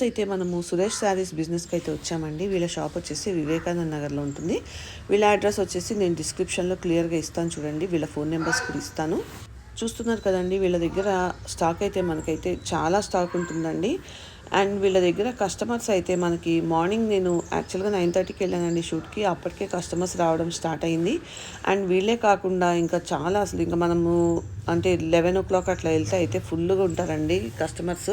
ఈరోజు అయితే మనము సురేష్ శారీస్ బిజినెస్కి అయితే వచ్చామండి. వీళ్ళ షాప్ వచ్చేసి వివేకానంద నగర్లో ఉంటుంది. వీళ్ళ అడ్రస్ వచ్చేసి నేను డిస్క్రిప్షన్లో క్లియర్గా ఇస్తాను చూడండి. వీళ్ళ ఫోన్ నెంబర్స్ కూడా ఇస్తాను. చూస్తున్నారు కదండి వీళ్ళ దగ్గర స్టాక్ అయితే మనకైతే చాలా స్టాక్ ఉంటుందండి. అండ్ వీళ్ళ దగ్గర కస్టమర్స్ అయితే మనకి మార్నింగ్ నేను యాక్చువల్గా నైన్ థర్టీకి వెళ్ళానండి షూట్కి. అప్పటికే కస్టమర్స్ రావడం స్టార్ట్ అయింది. అండ్ వీళ్ళే కాకుండా ఇంకా చాలా అసలు ఇంకా మనము అంటే లెవెన్ ఓ క్లాక్ అట్లా వెళ్తే అయితే ఫుల్గా ఉంటారండి కస్టమర్స్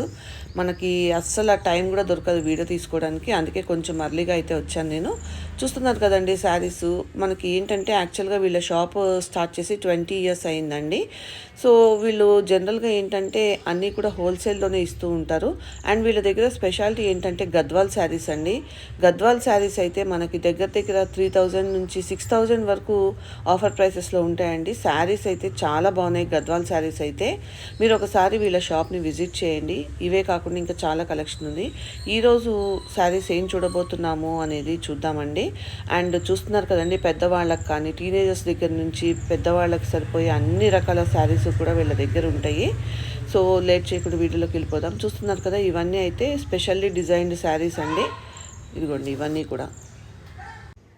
మనకి అస్సలు ఆ టైం కూడా దొరకదు వీడియో తీసుకోవడానికి. అందుకే కొంచెం అర్లీగా అయితే వచ్చాను నేను. చూస్తున్నారు కదండి శారీస్ మనకి ఏంటంటే యాక్చువల్గా వీళ్ళ షాప్ స్టార్ట్ చేసి ట్వంటీ ఇయర్స్ అయిందండి. సో వీళ్ళు జనరల్గా ఏంటంటే అన్నీ కూడా హోల్సేల్లోనే ఇస్తూ ఉంటారు. అండ్ వీళ్ళ దగ్గర స్పెషాలిటీ ఏంటంటే గద్వాల్ శారీస్ అండి. గద్వాల్ శారీస్ అయితే మనకి దగ్గర దగ్గర త్రీ థౌజండ్ నుంచి సిక్స్ థౌజండ్ వరకు ఆఫర్ ప్రైసెస్లో ఉంటాయండి. శారీస్ అయితే చాలా బాగున్నాయి గద్వాల్ శారీస్ అయితే మీరు ఒకసారి వీళ్ళ షాప్ని విజిట్ చేయండి. ఇవే కాకుండా ఇంకా చాలా కలెక్షన్ ఉంది. ఈరోజు శారీస్ ఏం చూడబోతున్నాము అనేది చూద్దామండి. అండ్ చూస్తున్నారు కదండి పెద్దవాళ్ళకి కానీ టీనేజర్స్ దగ్గర నుంచి పెద్దవాళ్ళకి సరిపోయే అన్ని రకాల శారీస్ కూడా వీళ్ళ దగ్గర ఉంటాయి. సో లేట్ చేయకుండా వీడియోలోకి వెళ్ళిపోదాం. చూస్తున్నారు కదా ఇవన్నీ అయితే స్పెషల్లీ డిజైన్డ్ శారీస్ అండి. ఇదిగోండి ఇవన్నీ కూడా.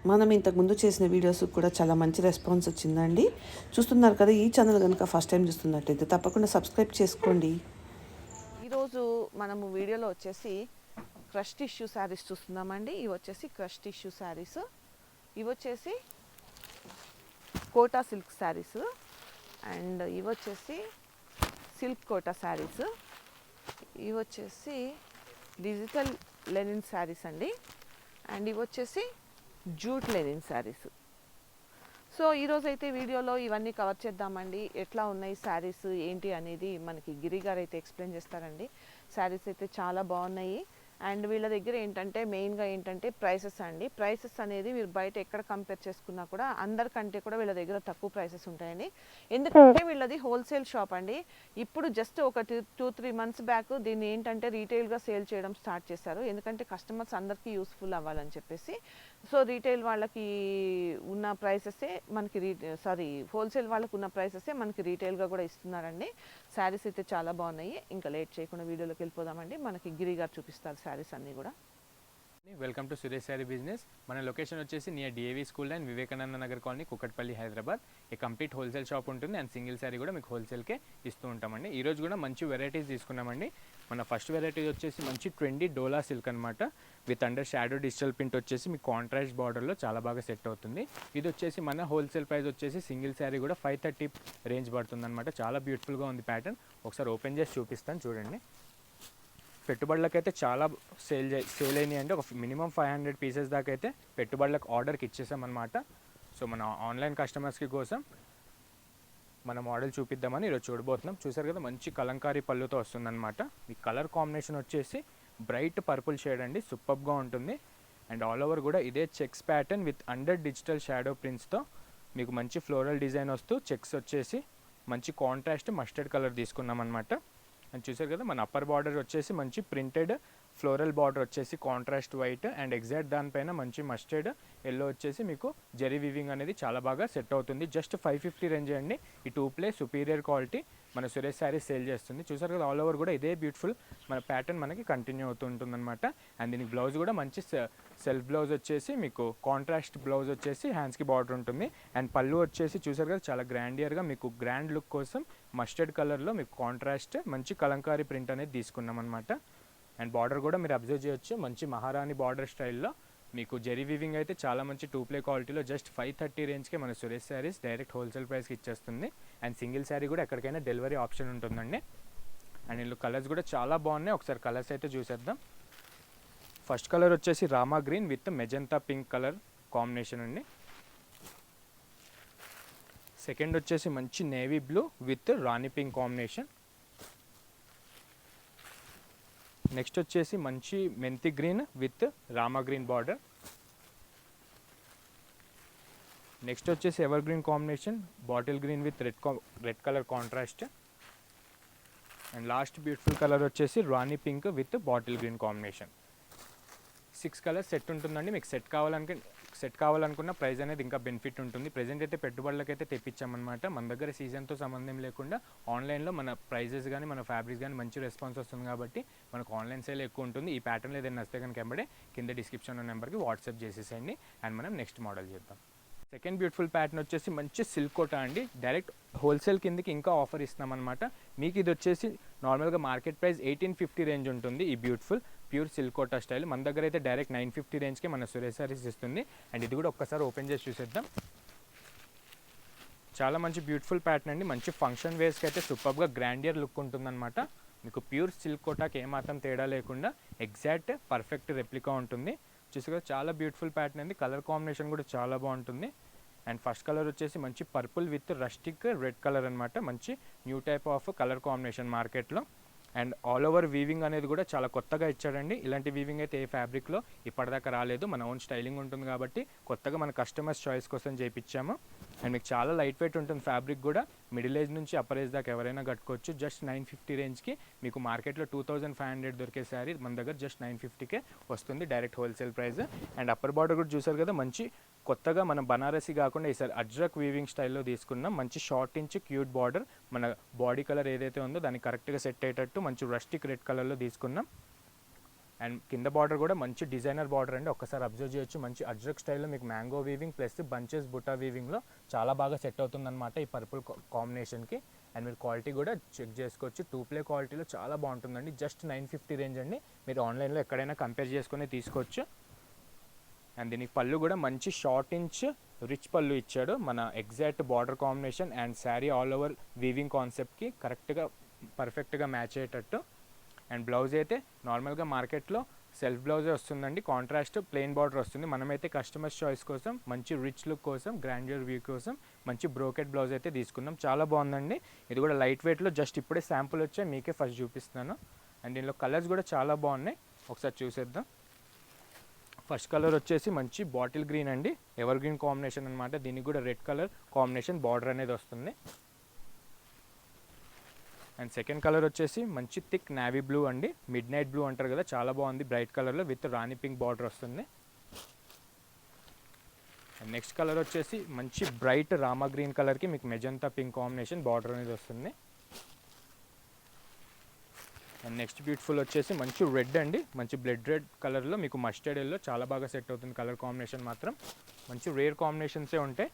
మనం ఇంతకుముందు చేసిన వీడియోస్ కూడా చాలా మంచి రెస్పాన్స్ వచ్చిందండి. చూస్తున్నారు కదా ఈ ఛానల్ కనుక ఫస్ట్ టైం చూస్తున్నట్టయితే తప్పకుండా సబ్స్క్రైబ్ చేసుకోండి. ఈరోజు మనము వీడియోలో వచ్చేసి క్రష్ టిష్యూ శారీస్ చూస్తున్నామండి. ఇవి వచ్చేసి క్రష్ టిష్యూ శారీస్ ఇవి వచ్చేసి కోటా సిల్క్ శారీస్ అండ్ ఇవి వచ్చేసి సిల్క్ కోటా శారీస్ ఇవి వచ్చేసి డిజిటల్ లెనిన్ శారీస్ అండి. అండ్ ఇవి వచ్చేసి జూట్ లెనిన్ శారీస్. సో ఈరోజు అయితే వీడియోలో ఇవన్నీ కవర్ చేద్దామండి. ఎట్లా ఉన్నాయి శారీస్ ఏంటి అనేది మనకి గిరి గారు అయితే ఎక్స్ప్లెయిన్ చేస్తారండి. శారీస్ అయితే చాలా బాగున్నాయి. అండ్ వీళ్ళ దగ్గర ఏంటంటే మెయిన్గా ఏంటంటే ప్రైసెస్ అండి. ప్రైసెస్ అనేది మీరు బయట ఎక్కడ కంపేర్ చేసుకున్నా కూడా అందరికంటే కూడా వీళ్ళ దగ్గర తక్కువ ప్రైసెస్ ఉంటాయండి. ఎందుకంటే వీళ్ళది హోల్సేల్ షాప్ అండి. ఇప్పుడు జస్ట్ ఒక టూ త్రీ మంత్స్ బ్యాక్ దీన్ని ఏంటంటే రీటైల్గా సేల్ చేయడం స్టార్ట్ చేశారు. ఎందుకంటే కస్టమర్స్ అందరికీ యూస్ఫుల్ అవ్వాలని చెప్పేసి సో రీటైల్ వాళ్ళకి ఉన్న ప్రైసెసే మనకి రీ సారీ హోల్సేల్ వాళ్ళకు ఉన్న ప్రైసెసే మనకి రీటైల్గా కూడా ఇస్తున్నారండి. శారీస్ అయితే చాలా బాగున్నాయి. ఇంకా లేట్ చేయకుండా వీడియోలోకి వెళ్ళిపోదామండి. మనకి గిరి గారు చూపిస్తారు శారీస్ అన్నీ కూడా. Welcome to Suresh sari business మన లొకేషన్ వచ్చేసి near DAV school and Vivekananda Nagar colony Kukatpally Hyderabad ఈ కంప్లీట్ హోల్సేల్ షాప్ ఉంటుంది. అండ్ సింగిల్ శారీ కూడా మీకు హోల్సేల్కే ఇస్తూ ఉంటామండి. ఈ రోజు కూడా మంచి వెరైటీస్ తీసుకున్నామండి. మన ఫస్ట్ వెరైటీ వచ్చేసి మంచి ట్వంటీ డోలా సిల్క్ అనమాట with under shadow digital print వచ్చేసి మీ కాంట్రాస్ట్ బార్డర్లో చాలా బాగా సెట్ అవుతుంది. ఇది వచ్చేసి మన హోల్సేల్ ప్రైస్ వచ్చేసి సింగిల్ శారీ కూడా ఫైవ్ థర్టీ రేంజ్ పడుతుంది అనమాట చాలా బ్యూటిఫుల్గా ఉంది ప్యాటర్న్. ఒకసారి ఓపెన్ చేసి చూపిస్తాను చూడండి. పెట్టుబడులకైతే చాలా సేల్ సేల్ అయినాయి అంటే ఒక మినిమం ఫైవ్ హండ్రెడ్ పీసెస్ దాకా అయితే పెట్టుబడులకు ఆర్డర్కి ఇచ్చేసామన్నమాట. సో మన ఆన్లైన్ కస్టమర్స్కి కోసం మన మోడల్ చూపిద్దామని ఈరోజు చూడబోతున్నాం. చూసారు కదా మంచి కలంకారీ పళ్ళుతో వస్తుందన్నమాట. ఈ కలర్ కాంబినేషన్ వచ్చేసి బ్రైట్ పర్పుల్ షేడ్ అండి. సూపర్గా ఉంటుంది. అండ్ ఆల్ ఓవర్ కూడా ఇదే checks pattern with under digital shadow ప్రింట్స్తో మీకు మంచి ఫ్లోరల్ డిజైన్ వస్తూ చెక్స్ వచ్చేసి మంచి కాంట్రాస్ట్ మస్టర్డ్ కలర్ తీసుకున్నాం అనమాట అండ్ చూసారు కదా మన అప్పర్ బార్డర్ వచ్చేసి మంచి ప్రింటెడ్ ఫ్లోరల్ బార్డర్ వచ్చేసి కాంట్రాస్ట్ వైట్ అండ్ ఎగ్జాక్ట్ దానిపైన మంచి మస్టర్డ్ ఎల్లో వచ్చేసి మీకు జెరీ వివింగ్ అనేది చాలా బాగా సెట్ అవుతుంది. జస్ట్ ఫైవ్ ఫిఫ్టీ రేంజ్ అండి. ఈ టూ ప్లే సుపీరియర్ క్వాలిటీ మన సురేష్ శారీ సేల్ చేస్తుంది. చూసారు కదా ఆల్ ఓవర్ కూడా ఇదే బ్యూటిఫుల్ మన ప్యాటర్న్ మనకి కంటిన్యూ అవుతుంటుంది అనమాట అండ్ దీనికి బ్లౌజ్ కూడా మంచి సెల్ఫ్ బ్లౌజ్ వచ్చేసి మీకు కాంట్రాస్ట్ బ్లౌజ్ వచ్చేసి హ్యాండ్స్కి బార్డర్ ఉంటుంది. అండ్ పళ్ళు వచ్చేసి చూసారు కదా చాలా గ్రాండియర్గా మీకు గ్రాండ్ లుక్ కోసం మస్టర్డ్ కలర్లో మీకు కాంట్రాస్ట్ మంచి కలంకారీ ప్రింట్ అనేది తీసుకున్నాం అనమాట అండ్ బార్డర్ కూడా మీరు అబ్జర్వ్ చేయొచ్చు. మంచి మహారాణి బార్డర్ స్టైల్లో. మీకు జెరీ వీవింగ్ అయితే చాలా మంచి టూ ప్లే క్వాలిటీలో జస్ట్ ఫైవ్ థర్టీ రేంజ్కే మన సురేష్ శారీస్ డైరెక్ట్ హోల్సేల్ ప్రైస్కి ఇచ్చేస్తుంది. అండ్ సింగిల్ శారీ కూడా ఎక్కడికైనా డెలివరీ ఆప్షన్ ఉంటుందండి. అండ్ ఇందులో కలర్స్ కూడా చాలా బాగున్నాయి. ఒకసారి కలర్స్ అయితే చూసేద్దాం. ఫస్ట్ కలర్ వచ్చేసి Rama green with magenta pink colour combination అండి. సెకండ్ వచ్చేసి మంచి navy blue with rani pink combination next వచ్చేసి మంచి methi green with Rama green border. Next వచ్చేసి evergreen combination bottle green with red red colour contrast and last beautiful colour వచ్చేసి rani pink with bottle green combination six colours set ఉంటుందండి మీకు set కావాలంటే set కావాలనుకున్న price అనేది ఇంకా benefit ఉంటుంది. Present అయితే పెట్టుబడులకైతే తెప్పించామన్నమాట మన దగ్గర సీజన్తో సంబంధం లేకుండా ఆన్లైన్లో మన ప్రైజెస్ కానీ మన ఫ్యాబ్రిక్స్ కానీ మంచి రెస్పాన్స్ వస్తుంది కాబట్టి మనకు ఆన్లైన్ సేల్ ఎక్కువ ఉంటుంది. ఈ ప్యాటర్న్ ఏదైనా నచ్చితే కనుక ఎంబడే కింద డిస్క్రిప్షన్ నెంబర్కి వాట్సాప్ చేసేసేయండి. అండ్ మనం నెక్స్ట్ మోడల్ చేద్దాం. సెకండ్ బ్యూటిఫుల్ ప్యాటర్న్ వచ్చేసి మంచి సిల్క్ కోట అండి. డైరెక్ట్ హోల్సేల్ కిందకి ఇంకా ఆఫర్ ఇస్తున్నాం అనమాట మీకు ఇది వచ్చేసి నార్మల్గా market price eighteen fifty range ఉంటుంది ఈ బ్యూటిఫుల్. Pure సిల్కోటా style. మన దగ్గర అయితే డైరెక్ట్ నైన్ ఫిఫ్టీ రేంజ్కి మన సురేష్ సారీస్ ఇస్తుంది. అండ్ ఇది కూడా ఒక్కసారి ఓపెన్ చేసి చూసేద్దాం. చాలా మంచి బ్యూటిఫుల్ ప్యాటర్న్ అండి. మంచి ఫంక్షన్ వేస్కి అయితే సూపర్గా గ్రాండియర్ లుక్ ఉంటుందన్నమాట. మీకు ప్యూర్ సిల్క్ కోటాకి ఏమాత్రం తేడా లేకుండా ఎగ్జాక్ట్ పర్ఫెక్ట్ రెప్లికా ఉంటుంది. చూసుగా చాలా బ్యూటిఫుల్ ప్యాటర్న్ అండి. కలర్ కాంబినేషన్ కూడా చాలా బాగుంటుంది. అండ్ ఫస్ట్ కలర్ వచ్చేసి మంచి purple with rustic red colour అనమాట మంచి new type of colour combination మార్కెట్లో. అండ్ ఆల్ ఓవర్ వీవింగ్ అనేది కూడా చాలా కొత్తగా ఇచ్చాడండి. ఇలాంటి వీవింగ్ అయితే ఏ ఫ్యాబ్రిక్లో ఇప్పటిదాకా రాలేదు. మన ఓన్ స్టైలింగ్ ఉంటుంది కాబట్టి కొత్తగా మన కస్టమర్స్ చాయిస్ కోసం చేయించాము అండ్ మీకు చాలా లైట్ వెయిట్ ఉంటుంది ఫ్యాబ్రిక్ కూడా. మిడిల్ ఏజ్ నుంచి అప్పర్ ఏజ్ దాకా ఎవరైనా కట్టుకోవచ్చు. జస్ట్ నైన్ ఫిఫ్టీ రేంజ్కి మీకు మార్కెట్లో టూ థౌజండ్ ఫైవ్ హండ్రెడ్ దొరికే శారీ మన దగ్గర జస్ట్ నైన్ ఫిఫ్టీకే వస్తుంది direct wholesale price. And upper border కూడా చూసారు కదా మంచి కొత్తగా మనం బనారసి కాకుండా ఈసారి అజ్రక్ వీవింగ్ స్టైల్లో తీసుకున్నాం. మంచి షార్ట్ ఇంచ్ క్యూట్ బార్డర్. మన బాడీ కలర్ ఏదైతే ఉందో దానికి కరెక్ట్గా సెట్ అయ్యేటట్టు మంచి రస్టిక్ రెడ్ కలర్లో తీసుకున్నాం. అండ్ కింద బార్డర్ కూడా మంచి డిజైనర్ బార్డర్ అండి. ఒక్కసారి అబ్జర్వ్ చేయొచ్చు. మంచి అజ్రక్ స్టైల్లో మీకు మ్యాంగో వీవింగ్ ప్లస్ బంచెస్ బుటా వీవింగ్లో చాలా బాగా సెట్ అవుతుందన్నమాట ఈ పర్పుల్ కాంబినేషన్కి అండ్ మీరు క్వాలిటీ కూడా చెక్ చేసుకోవచ్చు. టూ ప్లే క్వాలిటీలో చాలా బాగుంటుందండి. జస్ట్ నైన్ ఫిఫ్టీ రేంజ్ అండి. మీరు ఆన్లైన్లో ఎక్కడైనా కంపేర్ చేసుకుని తీసుకోవచ్చు. అండ్ దీనికి పళ్ళు కూడా మంచి షార్ట్ ఇంచ్ రిచ్ పళ్ళు ఇచ్చాడు. మన exact border combination and sari all over weaving కాన్సెప్ట్కి కరెక్ట్గా పర్ఫెక్ట్గా మ్యాచ్ అయ్యేటట్టు అండ్ బ్లౌజ్ అయితే నార్మల్గా మార్కెట్లో సెల్ఫ్ బ్లౌజే వస్తుందండి. కాంట్రాస్ట్ ప్లెయిన్ బార్డర్ వస్తుంది. మనమైతే కస్టమర్స్ చాయిస్ కోసం మంచి రిచ్ లుక్ కోసం గ్రాండ్యూర్ వ్యూ కోసం మంచి బ్రోకెట్ బ్లౌజ్ అయితే తీసుకున్నాం. చాలా బాగుందండి. ఇది కూడా లైట్ వెయిట్లో జస్ట్ ఇప్పుడే శాంపుల్ వచ్చాయి. మీకే ఫస్ట్ చూపిస్తున్నాను. అండ్ దీనిలో కలర్స్ కూడా చాలా బాగున్నాయి. ఒకసారి చూసేద్దాం. ఫస్ట్ కలర్ వచ్చేసి మంచి బాటిల్ గ్రీన్ అండి. ఎవర్ గ్రీన్ కాంబినేషన్ అనమాట దీనికి కూడా రెడ్ కలర్ కాంబినేషన్ బార్డర్ అనేది వస్తుంది. అండ్ సెకండ్ కలర్ వచ్చేసి మంచి థిక్ నావీ బ్లూ అండి. మిడ్ నైట్ బ్లూ అంటారు కదా చాలా బాగుంది. బ్రైట్ కలర్లో విత్ రాణి పింక్ బార్డర్ వస్తుంది. అండ్ నెక్స్ట్ కలర్ వచ్చేసి మంచి బ్రైట్ రామా గ్రీన్ కలర్కి మీకు మెజంతా పింక్ కాంబినేషన్ బార్డర్ అనేది వస్తుంది. అండ్ నెక్స్ట్ బ్యూటిఫుల్ వచ్చేసి మంచి రెడ్ అండి. మంచి బ్లడ్ రెడ్ కలర్లో మీకు మస్టర్డ్ ఎల్లో చాలా బాగా సెట్ అవుతుంది కలర్ కాంబినేషన్ మాత్రం. మంచి రేర్ కాంబినేషన్సే ఉంటాయి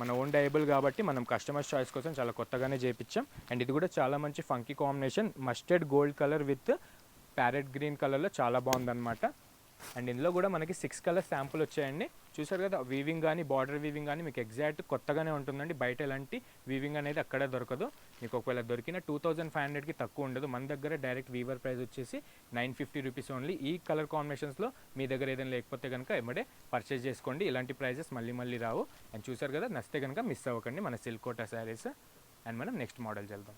మన ఓన్ డైబుల్ కాబట్టి మనం కస్టమర్స్ చాయిస్ కోసం చాలా కొత్తగానే చేపించాం. అండ్ ఇది కూడా చాలా మంచి funky combination mustard gold colour with parrot green కలర్లో చాలా బాగుందన్నమాట. అండ్ ఇందులో కూడా మనకి సిక్స్ కలర్ శాంపుల్ వచ్చాయండి. చూసారు కదా వీవింగ్ కానీ బార్డర్ వీవింగ్ కానీ మీకు ఎగ్జాక్ట్ కొత్తగానే ఉంటుందండి. బయట ఎలాంటి వీవింగ్ అనేది అక్కడే దొరకదు. మీకు ఒకవేళ దొరికిన టూ థౌజండ్ ఫైవ్ హండ్రెడ్కి తక్కువ ఉండదు. మన దగ్గర డైరెక్ట్ వీవర్ ప్రైస్ వచ్చేసి నైన్ ఫిఫ్టీ రూపీస్ ఓన్లీ. ఈ కలర్ కాంబినేషన్స్లో మీ దగ్గర ఏదైనా లేకపోతే కనుక ఎమ్మడే పర్చేస్ చేసుకోండి. ఇలాంటి ప్రైజెస్ మళ్ళీ మళ్ళీ రావు. అండ్ చూసారు కదా నచ్చితే కనుక మిస్ అవ్వకండి మన సిల్కోటా శారీస్. అండ్ మనం నెక్స్ట్ మోడల్ వెళ్దాం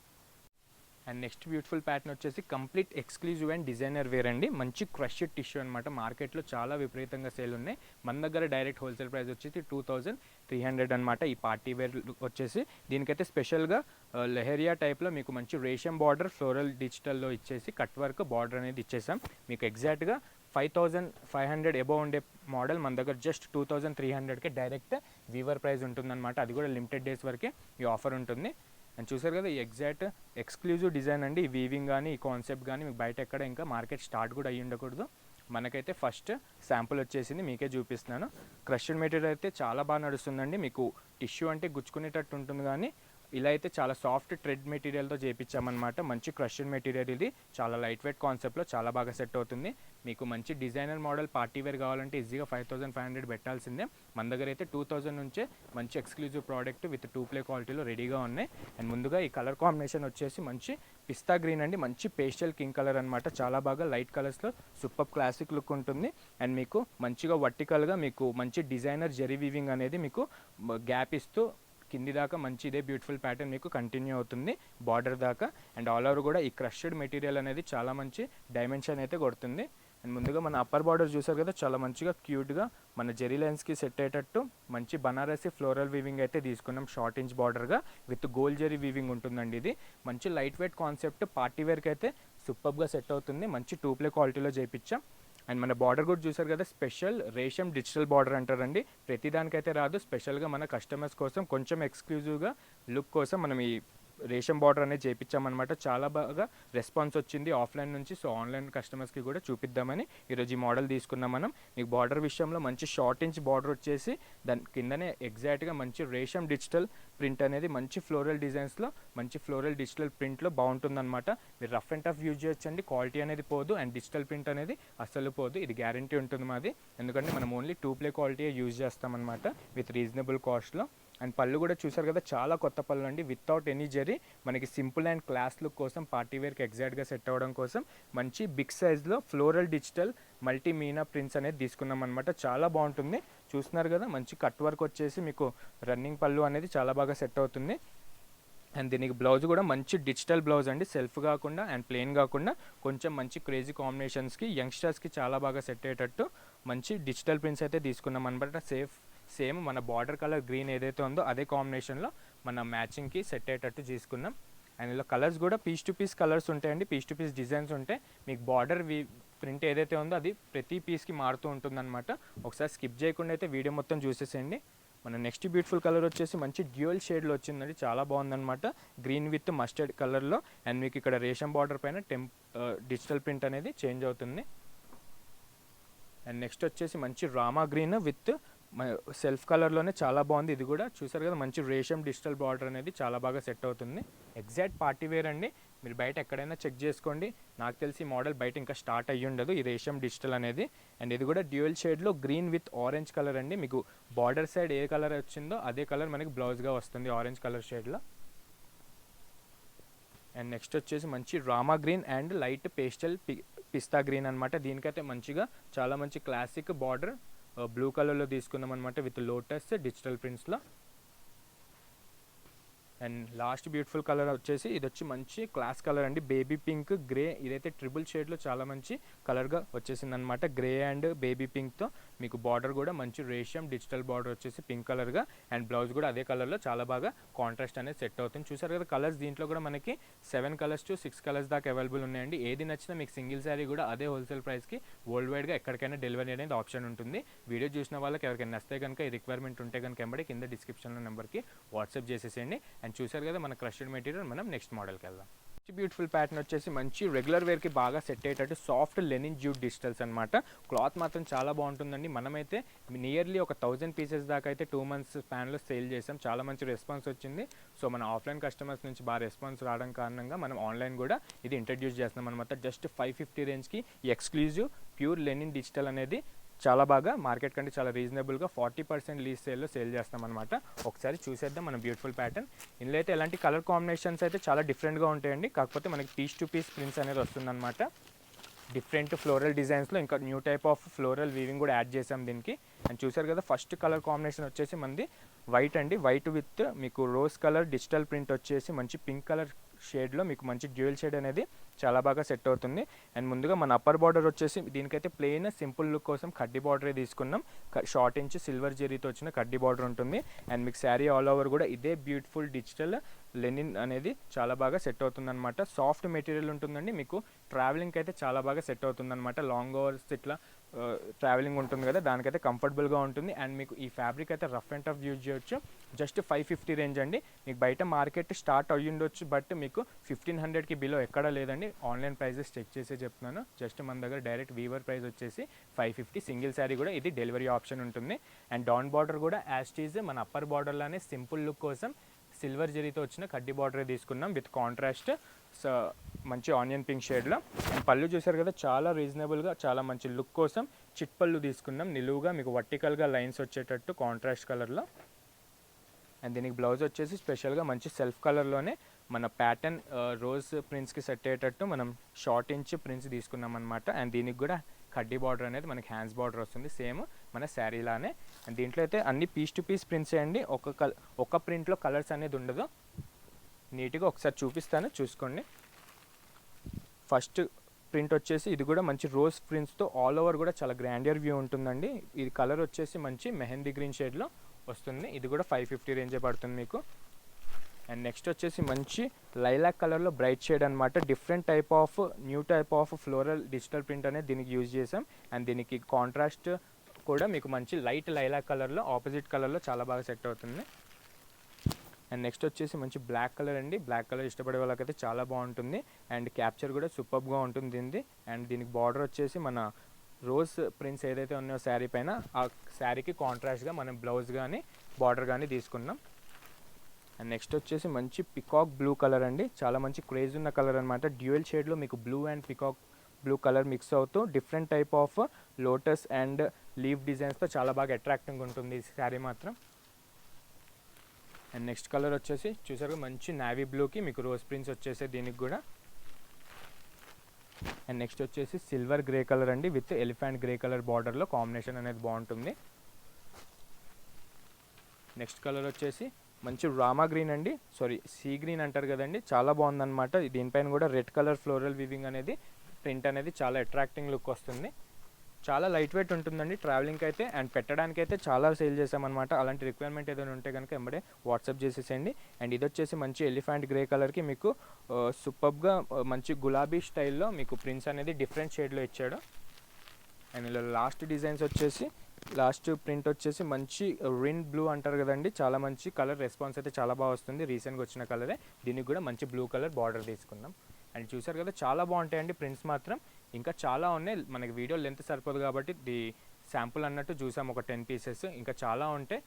అండ్ నెక్స్ట్ బ్యూటిఫుల్ ప్యాటర్న్ వచ్చేసి complete exclusive and designer wear అండి. మంచి క్రష్ టిష్యూ అనమాట మార్కెట్లో చాలా విపరీతంగా సేల్ ఉన్నాయి. మన దగ్గర డైరెక్ట్ హోల్సేల్ ప్రైస్ వచ్చేసి టూ థౌజండ్ త్రీ హండ్రెడ్ అనమాట ఈ పార్టీ వేర్ వచ్చేసి దీనికైతే స్పెషల్గా లెహరియా టైప్లో మీకు మంచి రేషం బార్డర్ ఫ్లోరల్ డిజిటల్లో ఇచ్చేసి కట్ వర్క్ బార్డర్ అనేది ఇచ్చేసాం. మీకు ఎగ్జాక్ట్గా five thousand five hundred above ఉండే మోడల్ మన దగ్గర జస్ట్ టూ థౌజండ్ త్రీ హండ్రెడ్కే డైరెక్ట్ వీవర్ ప్రైస్ ఉంటుందన్నమాట. అది కూడా లిమిటెడ్ డేస్ వరకే ఈ ఆఫర్ ఉంటుంది. అండ్ చూసారు కదా ఈ ఎగ్జాక్ట్ ఎక్స్క్లూజివ్ డిజైన్ అండి. ఈ వీవింగ్ కానీ ఈ కాన్సెప్ట్ కానీ మీకు బయట ఎక్కడ ఇంకా మార్కెట్ స్టార్ట్ కూడా అయ్యి ఉండకూడదు. మనకైతే ఫస్ట్ శాంపుల్ వచ్చేసింది మీకే చూపిస్తున్నాను. క్రష్డ్ మెటీరియల్ అయితే చాలా బాగా నడుస్తుందండి. మీకు టిష్యూ అంటే గుచ్చుకునేటట్టు ఉంటుంది కానీ ఇలా అయితే చాలా సాఫ్ట్ ట్రెడ్ మెటీరియల్తో చేయించామన్నమాట మంచి క్రషన్ మెటీరియల్ ఇది. చాలా లైట్ వెయిట్ కాన్సెప్ట్లో చాలా బాగా సెట్ అవుతుంది. మీకు మంచి డిజైనర్ మోడల్ పార్టీ వేర్ కావాలంటే ఈజీగా ఫైవ్ థౌసండ్ ఫైవ్ హండ్రెడ్ పెట్టాల్సిందే. మన దగ్గర అయితే టూ థౌసండ్ నుంచే మంచి exclusive product with two ply క్వాలిటీలో రెడీగా ఉన్నాయి. అండ్ ముందుగా ఈ కలర్ కాంబినేషన్ వచ్చేసి మంచి పిస్తా గ్రీన్ అండి. మంచి పేస్టల్ కింగ్ కలర్ అనమాట చాలా బాగా లైట్ కలర్స్లో సూపర్ క్లాసిక్ లుక్ ఉంటుంది. అండ్ మీకు మంచిగా వర్టికల్గా మీకు మంచి డిజైనర్ జెరీ వీవింగ్ అనేది మీకు గ్యాప్ ఇస్తూ కింది దాకా మంచి ఇదే బ్యూటిఫుల్ ప్యాటర్న్ మీకు కంటిన్యూ అవుతుంది బార్డర్ దాకా. అండ్ ఆల్ ఓవర్ కూడా ఈ క్రష్డ్ మెటీరియల్ అనేది చాలా మంచి డైమెన్షన్ అయితే కొడుతుంది. అండ్ ముందుగా మన అప్పర్ బార్డర్ చూసారు కదా చాలా మంచిగా క్యూట్గా మన జెరీ లైన్స్కి సెట్ అయ్యేటట్టు మంచి బనారసి ఫ్లోరల్ వీవింగ్ అయితే తీసుకున్నాం షార్ట్ ఇంచ్ బార్డర్గా విత్ గోల్డ్ జెరీ వీవింగ్ ఉంటుందండి ఇది. మంచి లైట్ వెయిట్ కాన్సెప్ట్ పార్టీ వేర్కి అయితే సూపర్గా సెట్ అవుతుంది. మంచి టూ ప్లే క్వాలిటీలో చేయించాం అండ్ మన బార్డర్ కూడా చూసారు కదా స్పెషల్ రేషం డిజిటల్ బార్డర్ అంటారండి. ప్రతి దానికైతే రాదు. స్పెషల్గా మన కస్టమర్స్ కోసం కొంచెం ఎక్స్క్లూజివ్గా లుక్ కోసం మనం ఈ రేషన్ బార్డర్ అనేది చేయించామన్నమాట చాలా బాగా రెస్పాన్స్ వచ్చింది ఆఫ్లైన్ నుంచి. సో ఆన్లైన్ కస్టమర్స్కి కూడా చూపిద్దామని ఈరోజు ఈ మోడల్ తీసుకున్నాం మనం. మీకు బార్డర్ విషయంలో మంచి షార్ట్ ఇంచ్ బార్డర్ వచ్చేసి దాని కిందనే ఎగ్జాక్ట్గా మంచి రేషం డిజిటల్ ప్రింట్ అనేది మంచి ఫ్లోరల్ డిజైన్స్లో మంచి ఫ్లోరల్ డిజిటల్ ప్రింట్లో బాగుంటుందన్నమాట. మీరు రఫ్ అండ్ టఫ్ యూజ్ చేయొచ్చండి. క్వాలిటీ అనేది పోదు అండ్ డిజిటల్ ప్రింట్ అనేది అస్సలు పోదు. ఇది గ్యారంటీ ఉంటుంది మాది. ఎందుకంటే మనం only two ply quality use చేస్తామన్నమాట విత్ రీజనబుల్ కాస్ట్లో అండ్ పళ్ళు కూడా చూసారు కదా చాలా కొత్త పళ్ళు అండి. వితౌట్ ఎనీ జరీ మనకి సింపుల్ అండ్ క్లాస్ లుక్ కోసం పార్టీ వేర్కి ఎగ్జాక్ట్గా సెట్ అవ్వడం కోసం మంచి బిగ్ సైజ్లో floral digital multi meena prints అనేది తీసుకున్నాం అనమాట చాలా బాగుంటుంది. చూస్తున్నారు కదా మంచి కట్ వర్క్ వచ్చేసి మీకు రన్నింగ్ పళ్ళు అనేది చాలా బాగా సెట్ అవుతుంది. అండ్ దీనికి బ్లౌజ్ కూడా మంచి డిజిటల్ బ్లౌజ్ అండి. సెల్ఫ్ కాకుండా అండ్ ప్లెయిన్ కాకుండా కొంచెం మంచి క్రేజీ కాంబినేషన్స్కి యంగ్స్టర్స్కి చాలా బాగా సెట్ అయ్యేటట్టు మంచి డిజిటల్ ప్రింట్స్ అయితే తీసుకున్నాం అనమాట సేఫ్ సేమ్ మన బార్డర్ కలర్ గ్రీన్ ఏదైతే ఉందో అదే కాంబినేషన్లో మన మ్యాచింగ్కి సెట్ అయ్యేటట్టు తీసుకున్నాం అండ్ ఇలా కలర్స్ కూడా పీస్ టు పీస్ కలర్స్ ఉంటాయండి. పీస్ టు పీస్ డిజైన్స్ ఉంటాయి మీకు బార్డర్ వి ప్రింట్ ఏదైతే ఉందో అది ప్రతి పీస్కి మారుతూ ఉంటుందన్నమాట. ఒకసారి స్కిప్ చేయకుండా అయితే వీడియో మొత్తం చూసేసేయండి. మన నెక్స్ట్ బ్యూటిఫుల్ కలర్ వచ్చేసి మంచి డ్యూయల్ షేడ్లో వచ్చిందండి. చాలా బాగుందన్నమాట. గ్రీన్ విత్ మస్టర్డ్ కలర్లో. అండ్ మీకు ఇక్కడ రేషన్ బార్డర్ పైన టెంప్ డిజిటల్ ప్రింట్ అనేది చేంజ్ అవుతుంది. అండ్ నెక్స్ట్ వచ్చేసి మంచి రామా గ్రీన్ విత్ సెల్ఫ్ కలర్లోనే చాలా బాగుంది. ఇది కూడా చూసారు కదా మంచి రేషం డిజిటల్ బార్డర్ అనేది చాలా బాగా సెట్ అవుతుంది. ఎగ్జాక్ట్ పార్టీ వేర్ అండి. మీరు బయట ఎక్కడైనా చెక్ చేసుకోండి. నాకు తెలిసి మోడల్ బయట ఇంకా స్టార్ట్ అయ్యి ఉండదు ఈ రేషం డిజిటల్ అనేది. అండ్ ఇది కూడా డ్యూయల్ షేడ్లో గ్రీన్ విత్ ఆరెంజ్ కలర్ అండి. మీకు బార్డర్ సైడ్ ఏ కలర్ వచ్చిందో అదే కలర్ మనకి బ్లౌజ్గా వస్తుంది ఆరెంజ్ కలర్ షేడ్లో. అండ్ నెక్స్ట్ వచ్చేసి మంచి rama green and light pastel pista green అనమాట దీనికైతే మంచిగా చాలా మంచి క్లాసిక్ బార్డర్. బ్లూ కలర్లో తీసుకున్నాం అనమాట విత్ లోటస్ డిజిటల్ ప్రింట్స్లో అండ్ లాస్ట్ బ్యూటిఫుల్ కలర్ వచ్చేసి ఇది వచ్చి మంచి క్లాస్ కలర్ అండి. Baby pink grey. ఇదైతే ట్రిపుల్ షేడ్లో చాలా మంచి కలర్గా వచ్చేసింది అనమాట గ్రే అండ్ బేబీ పింక్తో మీకు బార్డర్ కూడా మంచి రేషియం డిజిటల్ బార్డర్ వచ్చేసి పింక్ కలర్గా అండ్ బ్లౌజ్ కూడా అదే కలర్లో చాలా బాగా కాంట్రాస్ట్ అనేది సెట్ అవుతుంది. చూసారు కదా కలర్స్ దీంట్లో కూడా మనకి seven colours to six colours దాకా అవైలబుల్ ఉన్నాయండి. ఏది నచ్చినా మీకు సింగిల్ శారీ కూడా అదే హోల్సేల్ ప్రైస్కి వరల్డ్ వైడ్గా ఎక్కడికైనా డెలివరీ అనేది ఆప్షన్ ఉంటుంది. వీడియో చూసిన వాళ్ళకి ఎవరికైనా నస్తే కనుక ఈ రిక్వైర్మెంట్ ఉంటే కనుక ఎంబడి కింద డిస్క్రిప్షన్లో నెంబర్కి వాట్సాప్ చేసేసేయండి. అండ్ చూసారు కదా మన క్రష్డ్ మెటీరియల్ మనం నెక్స్ట్ మోడల్కి వెళ్దాం. మంచి బ్యూటిఫుల్ ప్యాటర్న్ వచ్చేసి మంచి రెగ్యులర్ వేర్కి బాగా సెట్ అయ్యేటట్టు సాఫ్ట్ లెనిన్ జ్యూట్ డిజిటల్స్ అనమాట క్లాత్ మాత్రం చాలా బాగుంటుందండి. మనమైతే నియర్లీ ఒక థౌజండ్ పీసెస్ దాకా అయితే టూ మంత్స్ స్పాన్లో సేల్ చేసాం చాలా మంచి రెస్పాన్స్ వచ్చింది. సో మన ఆఫ్లైన్ కస్టమర్స్ నుంచి బాగా రెస్పాన్స్ రావడం కారణంగా మనం ఆన్లైన్ కూడా ఇది ఇంట్రడ్యూస్ చేస్తున్నాం అనమాట జస్ట్ ఫైవ్ ఫిఫ్టీ రేంజ్కి ఎక్స్క్లూజివ్ ప్యూర్ లెనిన్ డిజిటల్ అనేది చాలా బాగా మార్కెట్ కంటే చాలా రీజనబుల్గా ఫార్టీ పర్సెంట్ లీజ్ సేల్లో సేల్ చేస్తాం అనమాట ఒకసారి చూసేద్దాం మన బ్యూటిఫుల్ ప్యాటర్న్. ఇందులో అయితే ఎలాంటి కలర్ కాంబినేషన్స్ అయితే చాలా డిఫరెంట్గా ఉంటాయండి. కాకపోతే మనకి పీస్ టు పీస్ ప్రింట్స్ అనేది వస్తుందన్నమాట. డిఫరెంట్ ఫ్లోరల్ డిజైన్స్లో ఇంకా new type of floral weaving కూడా యాడ్ చేసాం దీనికి. అండ్ చూసారు కదా ఫస్ట్ కలర్ కాంబినేషన్ వచ్చేసి మనది వైట్ అండి. వైట్ విత్ మీకు రోజ్ కలర్ డిజిటల్ ప్రింట్ వచ్చేసి మంచి పింక్ కలర్ షేడ్లో మీకు మంచి డ్యూయల్ షేడ్ అనేది చాలా బాగా సెట్ అవుతుంది. అండ్ ముందుగా మన అప్పర్ బార్డర్ వచ్చేసి దీనికైతే ప్లెయిన్ సింపుల్ లుక్ కోసం కడ్డీ బార్డరే తీసుకున్నాం. షార్ట్ ఇంచ్ సిల్వర్ జెరీతో వచ్చిన కడ్డీ బార్డర్ ఉంటుంది. అండ్ మీకు శారీ ఆల్ ఓవర్ కూడా ఇదే బ్యూటిఫుల్ డిజిటల్ లెనిన్ అనేది చాలా బాగా సెట్ అవుతుందన్నమాట. సాఫ్ట్ మెటీరియల్ ఉంటుందండి మీకు. ట్రావెలింగ్కి అయితే చాలా బాగా సెట్ అవుతుందన్నమాట. లాంగ్ ఓవర్స్ ఇట్లా ట్రావెలింగ్ ఉంటుంది కదా దానికైతే కంఫర్టబుల్గా ఉంటుంది. అండ్ మీకు ఈ ఫ్యాబ్రిక్ అయితే రఫ్ అండ్ టఫ్ యూజ్ చేయొచ్చు. జస్ట్ ఫైవ్ ఫిఫ్టీ రేంజ్ అండి. మీకు బయట మార్కెట్ స్టార్ట్ అయ్యుండొచ్చు బట్ మీకు ఫిఫ్టీన్ హండ్రెడ్కి బిలో ఎక్కడా లేదండి. ఆన్లైన్ ప్రైజెస్ చెక్ చేసే చెప్తున్నాను. జస్ట్ మన దగ్గర డైరెక్ట్ వీవర్ ప్రైస్ వచ్చేసి ఫైవ్ ఫిఫ్టీ. సింగిల్ శారీ కూడా ఇది డెలివరీ ఆప్షన్ ఉంటుంది. అండ్ డౌన్ బార్డర్ కూడా యాస్టీజ్ మన అప్పర్ బార్డర్లోనే సింపుల్ లుక్ కోసం సిల్వర్ జరీతో వచ్చిన కడ్డీ బార్డర్ తీసుకున్నాం విత్ కాంట్రాస్ట్. సో మంచి ఆనియన్ పింక్ షేడ్లో. పళ్ళు చూసారు కదా చాలా రీజనబుల్గా చాలా మంచి లుక్ కోసం చిట్ పళ్ళు తీసుకున్నాం. నిలువుగా మీకు వర్టికల్గా లైన్స్ వచ్చేటట్టు కాంట్రాస్ట్ కలర్లో. అండ్ దీనికి బ్లౌజ్ వచ్చేసి స్పెషల్గా మంచి సెల్ఫ్ కలర్లోనే మన ప్యాటర్న్ రోజ్ ప్రింట్స్కి సెట్ అయ్యేటట్టు మనం షార్ట్ ఇంచ్ ప్రింట్స్ తీసుకున్నాం అనమాట అండ్ దీనికి కూడా కడ్డీ బార్డర్ అనేది మనకి హ్యాండ్స్ బార్డర్ వస్తుంది. సేమ్ మన శారీలానే అండ్ దీంట్లో అయితే అన్ని పీస్ టు పీస్ ప్రింట్స్ అండి ఒక కల్ ఒక ప్రింట్లో కలర్స్ అనేది ఉండదు. నీట్గా ఒకసారి చూపిస్తాను. చూసుకోండి. ఫస్ట్ ప్రింట్ వచ్చేసి ఇది కూడా మంచి రోజ్ ప్రింట్స్తో ఆల్ ఓవర్ కూడా చాలా గ్రాండియర్ వ్యూ ఉంటుందండి. ఇది కలర్ వచ్చేసి మంచి మెహందీ గ్రీన్ షేడ్లో వస్తుంది. ఇది కూడా ఫైవ్ ఫిఫ్టీ రేంజే పడుతుంది మీకు. అండ్ నెక్స్ట్ వచ్చేసి మంచి లైలాక్ కలర్లో బ్రైట్ షేడ్ అనమాట different type of new type of floral digital print అనేది దీనికి యూజ్ చేసాం అండ్ దీనికి కాంట్రాస్ట్ కూడా మీకు మంచి లైట్ లైలాక్ కలర్లో ఆపోజిట్ కలర్లో చాలా బాగా సెట్ అవుతుంది. అండ్ నెక్స్ట్ వచ్చేసి మంచి బ్లాక్ కలర్ అండి. బ్లాక్ కలర్ ఇష్టపడే వాళ్ళకైతే చాలా బాగుంటుంది. అండ్ క్యాప్చర్ కూడా సూపర్గా ఉంటుంది దీనిది. అండ్ దీనికి బార్డర్ వచ్చేసి మన రోజ్ ప్రింట్స్ ఏదైతే ఉన్నాయో శారీ పైన ఆ శారీకి కాంట్రాస్ట్గా మనం బ్లౌజ్ కానీ బార్డర్ కానీ తీసుకున్నాం. అండ్ నెక్స్ట్ వచ్చేసి మంచి పికాక్ బ్లూ కలర్ అండి. చాలా మంచి క్రేజ్ ఉన్న కలర్ అనమాట డ్యూయల్ షేడ్లో మీకు blue and peacock blue colour mix అవుతూ different type of lotus and leaf డిజైన్స్తో చాలా బాగా అట్రాక్టింగ్ ఉంటుంది ఈ శారీ మాత్రం. అండ్ నెక్స్ట్ కలర్ వచ్చేసి చూసారు మంచి నావీ బ్లూకి మీకు రోజ్ ప్రింట్స్ వచ్చేసే దీనికి కూడా. అండ్ నెక్స్ట్ వచ్చేసి సిల్వర్ గ్రే కలర్ అండి విత్ ఎలిఫెంట్ గ్రే కలర్ బార్డర్లో కాంబినేషన్ అనేది బాగుంటుంది. నెక్స్ట్ కలర్ వచ్చేసి మంచి రామా గ్రీన్ అండి సారీ సీ గ్రీన్ అంటారు కదండి చాలా బాగుందన్నమాట. దీనిపైన కూడా రెడ్ కలర్ ఫ్లోరల్ వివింగ్ అనేది ప్రింట్ అనేది చాలా అట్రాక్టింగ్ లుక్ వస్తుంది. చాలా లైట్ వెయిట్ ఉంటుందండి. ట్రావెలింగ్కి అయితే అండ్ పెట్టడానికి అయితే చాలా సేల్ చేసామన్నమాట అలాంటి రిక్వైర్మెంట్ ఏదైనా ఉంటే కనుక ఎంబడే వాట్సాప్ చేసేసేయండి. అండ్ ఇది వచ్చేసి మంచి ఎలిఫెంట్ గ్రే కలర్కి మీకు సూపర్గా మంచి గులాబీ స్టైల్లో మీకు ప్రింట్స్ అనేది డిఫరెంట్ షేడ్లో ఇచ్చాడు. అండ్ ఇలా లాస్ట్ డిజైన్స్ వచ్చేసి లాస్ట్ ప్రింట్ వచ్చేసి మంచి రిన్ బ్లూ అంటారు కదండి. చాలా మంచి కలర్ రెస్పాన్స్ అయితే చాలా బాగా వస్తుంది. రీసెంట్గా వచ్చిన కలరే. దీనికి కూడా మంచి బ్లూ కలర్ బార్డర్ తీసుకుందాం. అండ్ చూసారు కదా చాలా బాగుంటాయండి ప్రింట్స్ మాత్రం. ఇంకా చాలా ఉన్నాయి. మనకి వీడియో లెంత్ సరిపోదు కాబట్టి ది శాంపుల్ అన్నట్టు చూసాం. ఒక టెన్ పీసెస్. ఇంకా చాలా ఉంటాయి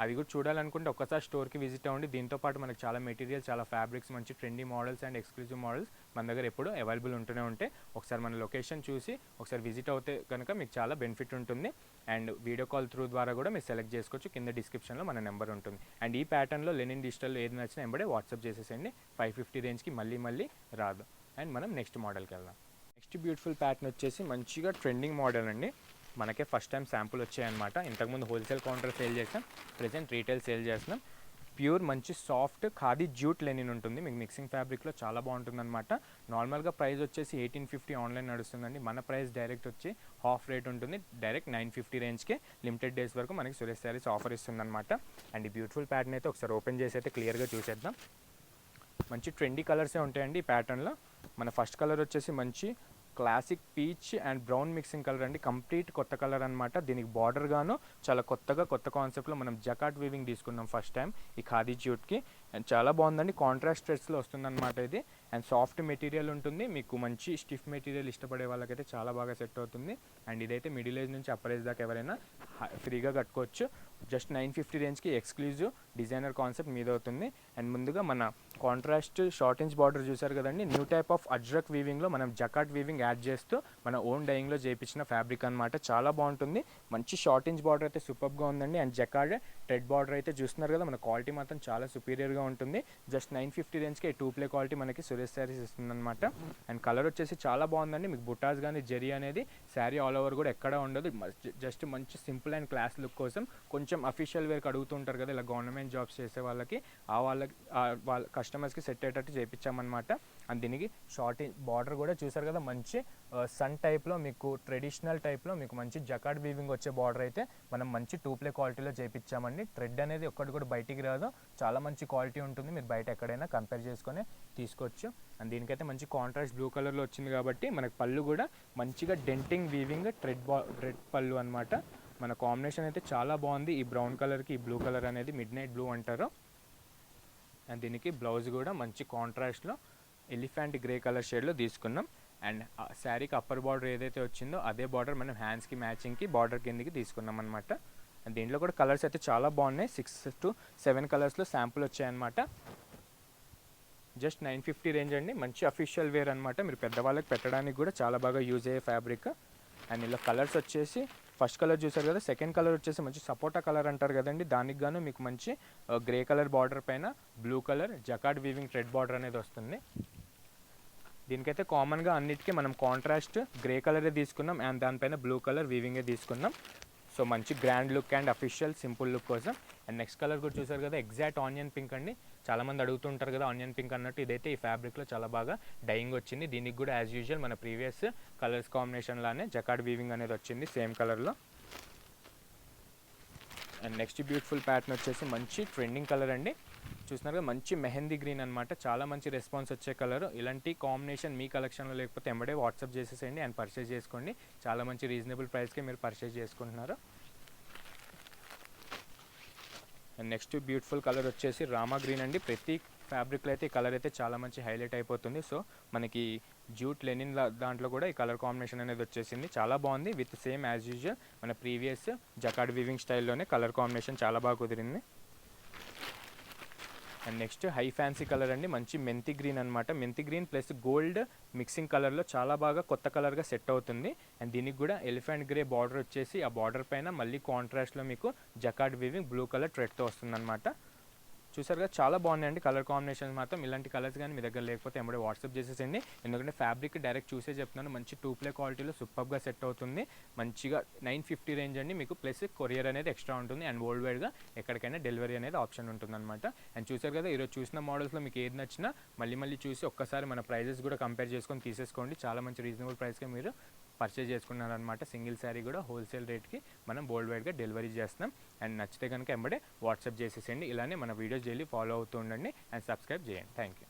అది కూడా చూడాలనుకుంటే ఒక్కసారి స్టోర్కి విజిట్ అవ్వండి. దీంతో పాటు మనకి చాలా మెటీరియల్ చాలా ఫ్యాబ్రిక్స్ మంచి trendy models and exclusive models మన దగ్గర ఎప్పుడు అవైలబుల్ ఉంటూనే ఉంటాయి ఒకసారి మన లొకేషన్ చూసి ఒకసారి విజిట్ అవుతే కనుక మీకు చాలా బెనిఫిట్ ఉంటుంది. అండ్ వీడియో కాల్ త్రూ ద్వారా కూడా మీరు సెలెక్ట్ చేసుకోవచ్చు. కింద డిస్క్రిప్షన్లో మన నెంబర్ ఉంటుంది. అండ్ ఈ ప్యాటర్న్లో లెనిన్ డిజిటల్లో ఏది నచ్చినా ఎంబడే వాట్సాప్ చేసేసేయండి. ఫైవ్ ఫిఫ్టీ రేంజ్కి మళ్ళీ మళ్ళీ రాదు. అండ్ మనం నెక్స్ట్ మోడల్కి వెళ్దాం. నెక్స్ట్ బ్యూటిఫుల్ ప్యాటర్న్ వచ్చేసి మంచిగా ట్రెండింగ్ మోడల్ అండి. మనకే ఫస్ట్ టైం శాంపుల్ వచ్చాయన్నమాట. ఇంతకుముందు హోల్సేల్ కౌంటర్ సేల్ చేసాం ప్రజెంట్ రీటైల్ సేల్ చేస్తున్నాం. ప్యూర్ మంచి సాఫ్ట్ ఖాదీ జ్యూట్ లెనిన్ ఉంటుంది. మీకు మిక్సింగ్ ఫ్యాబ్రిక్లో చాలా బాగుంటుంది అనమాట నార్మల్గా ప్రైస్ వచ్చేసి ఎయిటీన్ ఫిఫ్టీ ఆన్లైన్ నడుస్తుందండి. మన ప్రైస్ డైరెక్ట్ వచ్చి హాఫ్ రేట్ ఉంటుంది. డైరెక్ట్ నైన్ ఫిఫ్టీ రేంజ్కే లిమిటెడ్ డేస్ వరకు మనకి సురేష్ శారీస్ ఆఫర్ ఇస్తుందన్నమాట. అండ్ ఈ బ్యూటిఫుల్ ప్యాటర్న్ అయితే ఒకసారి ఓపెన్ చేసి అయితే క్లియర్గా చూసేద్దాం. మంచి ట్రెండీ కలర్సే ఉంటాయండి ఈ ప్యాటర్న్లో. మన ఫస్ట్ కలర్ వచ్చేసి మంచి classic peach and brown mixing colour అండి. కంప్లీట్ కొత్త కలర్ అనమాట దీనికి బార్డర్ గాను చాలా కొత్తగా కొత్త కాన్సెప్ట్లో మనం జకాట్ వీవింగ్ తీసుకున్నాం ఫస్ట్ టైం ఈ ఖాదీ జ్యూట్కి. అండ్ చాలా బాగుందండి. కాంట్రాస్ట్ స్ట్రెస్లో వస్తుందన్నమాట ఇది. అండ్ సాఫ్ట్ మెటీరియల్ ఉంటుంది. మీకు మంచి స్టిఫ్ మెటీరియల్ ఇష్టపడే వాళ్ళకైతే చాలా బాగా సెట్ అవుతుంది. అండ్ ఇదైతే మిడిల్ ఏజ్ నుంచి అప్పర్ ఏజ్ దాకా ఎవరైనా హ- ఫ్రీగా కట్టుకోవచ్చు. జస్ట్ నైన్ ఫిఫ్టీ రేంజ్కి ఎక్స్క్లూజివ్ డిజైనర్ కాన్సెప్ట్ మీద అవుతుంది అండ్ ముందుగా మన కాంట్రాస్ట్ షార్ట్ ఇంచ్ బార్డర్ చూసారు కదండి న్యూ టైప్ ఆఫ్ అజ్రక్ వీవింగ్లో మనం జకాట్ వీవింగ్ యాడ్ చేస్తూ మన ఓన్ డైయింగ్లో చేయించిన ఫ్యాబ్రిక్ అనమాట చాలా బాగుంటుంది. మంచి షార్ట్ ఇంచ్ బార్డర్ అయితే సూపర్గా ఉందండి. అండ్ జకాడ్ ట్రెడ్ బార్డర్ అయితే చూస్తున్నారు కదా మన క్వాలిటీ మాత్రం చాలా సుపీరియర్గా ఉంటుంది. జస్ట్ నైన్ ఫిఫ్టీ రేంజ్కి టూ ప్లే క్వాలిటీ మనకి సురేష్ శారీస్ ఇస్తుందన్నమాట. అండ్ కలర్ వచ్చేసి చాలా బాగుందండి. మీకు బుటాస్ కానీ జెరీ అనేది శారీ ఆల్ ఓవర్ కూడా ఎక్కడ ఉండదు. జస్ట్ మంచి సింపుల్ అండ్ క్లాస్ లుక్ కోసం కొంచెం అఫీషియల్ వేర్కి అడుగుతుంటారు కదా ఇలా గవర్నమెంట్ జాబ్స్ చేసే వాళ్ళకి ఆ వాళ్ళకి వాళ్ళకి వాళ్ళ కస్టమర్స్కి సెట్ అయ్యేటట్టు చేయించామన్నమాట అండ్ దీనికి షార్ట్ బార్డర్ కూడా చూసారు కదా మంచి సన్ టైప్లో మీకు ట్రెడిషనల్ టైప్లో మీకు మంచి జకాడ్ వీవింగ్ వచ్చే బార్డర్ అయితే మనం మంచి టూ ప్లే క్వాలిటీలో చేయించామండి థ్రెడ్ అనేది ఒక్కటి కూడా బయటికి రాదు. చాలా మంచి క్వాలిటీ ఉంటుంది. మీరు బయట ఎక్కడైనా కంపేర్ చేసుకొని తీసుకోవచ్చు. అండ్ దీనికైతే మంచి కాంట్రాస్ట్ బ్లూ కలర్లో వచ్చింది కాబట్టి మనకు పళ్ళు కూడా మంచిగా డెంటింగ్ వీవింగ్ ట్రెడ్ బా ట్రెడ్ పళ్ళు అనమాట మన కాంబినేషన్ అయితే చాలా బాగుంది. ఈ బ్రౌన్ కలర్కి ఈ బ్లూ కలర్ అనేది మిడ్ నైట్ బ్లూ అంటారు. అండ్ దీనికి బ్లౌజ్ కూడా మంచి కాంట్రాస్ట్లో ఎలిఫెంట్ గ్రే కలర్ షేడ్లో తీసుకున్నాం. అండ్ శారీకి అప్పర్ బార్డర్ ఏదైతే వచ్చిందో అదే బార్డర్ మనం హ్యాండ్స్కి మ్యాచింగ్కి బార్డర్ కిందకి తీసుకున్నాం అనమాట దీంట్లో కూడా కలర్స్ అయితే చాలా బాగున్నాయి. సిక్స్ టు సెవెన్ కలర్స్లో శాంపుల్ వచ్చాయన్నమాట. జస్ట్ నైన్ ఫిఫ్టీ రేంజ్ అండి. మంచి అఫీషియల్ వేర్ అనమాట మీరు పెద్దవాళ్ళకి పెట్టడానికి కూడా చాలా బాగా యూజ్ అయ్యే ఫ్యాబ్రిక్. అండ్ ఇలా కలర్స్ వచ్చేసి ఫస్ట్ కలర్ చూసారు కదా సెకండ్ కలర్ వచ్చేసి మంచి సపోటా కలర్ అంటారు కదండి దానికి గాను మీకు మంచి గ్రే కలర్ బార్డర్ పైన blue colour jacquard weaving red border అనేది వస్తుంది. దీనికైతే కామన్గా అన్నిటికీ మనం కాంట్రాస్ట్ గ్రే కలరే తీసుకున్నాం అండ్ దానిపైన బ్లూ కలర్ వీవింగే తీసుకున్నాం. సో మంచి grand look and official simple look కోసం. అండ్ నెక్స్ట్ కలర్ కూడా చూసారు కదా ఎగ్జాక్ట్ ఆనియన్ పింక్ అండి. చాలామంది అడుగుతుంటారు కదా ఆనియన్ పింక్ అన్నట్టు. ఇదైతే ఈ ఫ్యాబ్రిక్లో చాలా బాగా డైయింగ్ వచ్చింది. దీనికి కూడా యాజ్ యూజువల్ మన ప్రీవియస్ కలర్స్ కాంబినేషన్ లానే జకాడ్ వీవింగ్ అనేది వచ్చింది సేమ్ కలర్లో. అండ్ నెక్స్ట్ బ్యూటిఫుల్ ప్యాటర్న్ వచ్చేసి మంచి ట్రెండింగ్ కలర్ అండి. చూస్తున్నారు కదా మంచి మెహందీ గ్రీన్ అనమాట చాలా మంచి రెస్పాన్స్ వచ్చే కలర్ ఇలాంటి కాంబినేషన్ మీ కలెక్షన్లో లేకపోతే ఎంబడే వాట్సాప్ చేసేసేయండి అండ్ పర్చేస్ చేసుకోండి. చాలా మంచి రీజనబుల్ ప్రైస్కి మీరు పర్చేస్ చేసుకుంటున్నారు. అండ్ నెక్స్ట్ బ్యూటిఫుల్ కలర్ వచ్చేసి రామా గ్రీన్ అండి. ప్రతి ఫ్యాబ్రిక్లో అయితే ఈ కలర్ అయితే చాలా మంచి హైలైట్ అయిపోతుంది. సో మనకి జూట్ లెనిన్ లా- దాంట్లో కూడా ఈ కలర్ కాంబినేషన్ అనేది వచ్చేసింది. చాలా బాగుంది. విత్ సేమ్ యాజ్ యూజువల్ మన ప్రీవియస్ జకాడ్ వివింగ్ స్టైల్లోనే కలర్ కాంబినేషన్ చాలా బాగా కుదిరింది. And next high fancy colour అండి మంచి మెంతి గ్రీన్ అనమాట మెంతి గ్రీన్ ప్లస్ గోల్డ్ మిక్సింగ్ కలర్లో చాలా బాగా కొత్త కలర్గా సెట్ అవుతుంది. అండ్ దీనికి కూడా ఎలిఫెంట్ గ్రే బార్డర్ వచ్చేసి ఆ బార్డర్ పైన మళ్ళీ కాంట్రాస్ట్లో మీకు జకాడ్ వివింగ్ బ్లూ కలర్ ట్రెడ్తో వస్తుందన్నమాట. చూసారు కదా చాలా బాగున్నాయండి కలర్ కాంబినేషన్ మాత్రం. ఇలాంటి కలర్స్ కానీ మీ దగ్గర లేకపోతే ఎంబడే వాట్సాప్ చేసేసండి ఎందుకంటే ఫ్యాబ్రిక్ డైరెక్ట్ చూసే చెప్తున్నాను. మంచి టూ ప్లే క్వాలిటీలో సూపర్గా సెట్ అవుతుంది. మంచిగా నైన్ ఫిఫ్టీ రేంజ్ అండి మీకు. ప్లస్ కొరియర్ అనేది ఎక్స్ట్రా ఉంటుంది. అండ్ వరల్డ్ వైడ్గా ఎక్కడికైనా డెలివరీ అనేది ఆప్షన్ ఉంటుందన్నమాట. అండ్ చూసారు కదా ఈరోజు చూసిన మోడల్స్లో మీకు ఏది నచ్చినా మళ్ళీ మళ్ళీ చూసి ఒక్కసారి మన ప్రైజెస్ కూడా కంపేర్ చేసుకొని తీసేసుకోండి. చాలా మంచి రీజనబుల్ ప్రైస్కి మీరు పర్చేజ్ చేసుకున్నారనమాట సింగిల్ శారీ కూడా హోల్సేల్ రేట్కి మనం బోల్డ్ వైడ్గా డెలివరీ చేస్తున్నాం. అండ్ నచ్చితే కనుక వెంబడే వాట్సాప్ చేసేసేయండి. ఇలానే మన వీడియోస్ డైలీ ఫాలో అవుతూ ఉండండి. అండ్ సబ్స్క్రైబ్ చేయండి. Thank you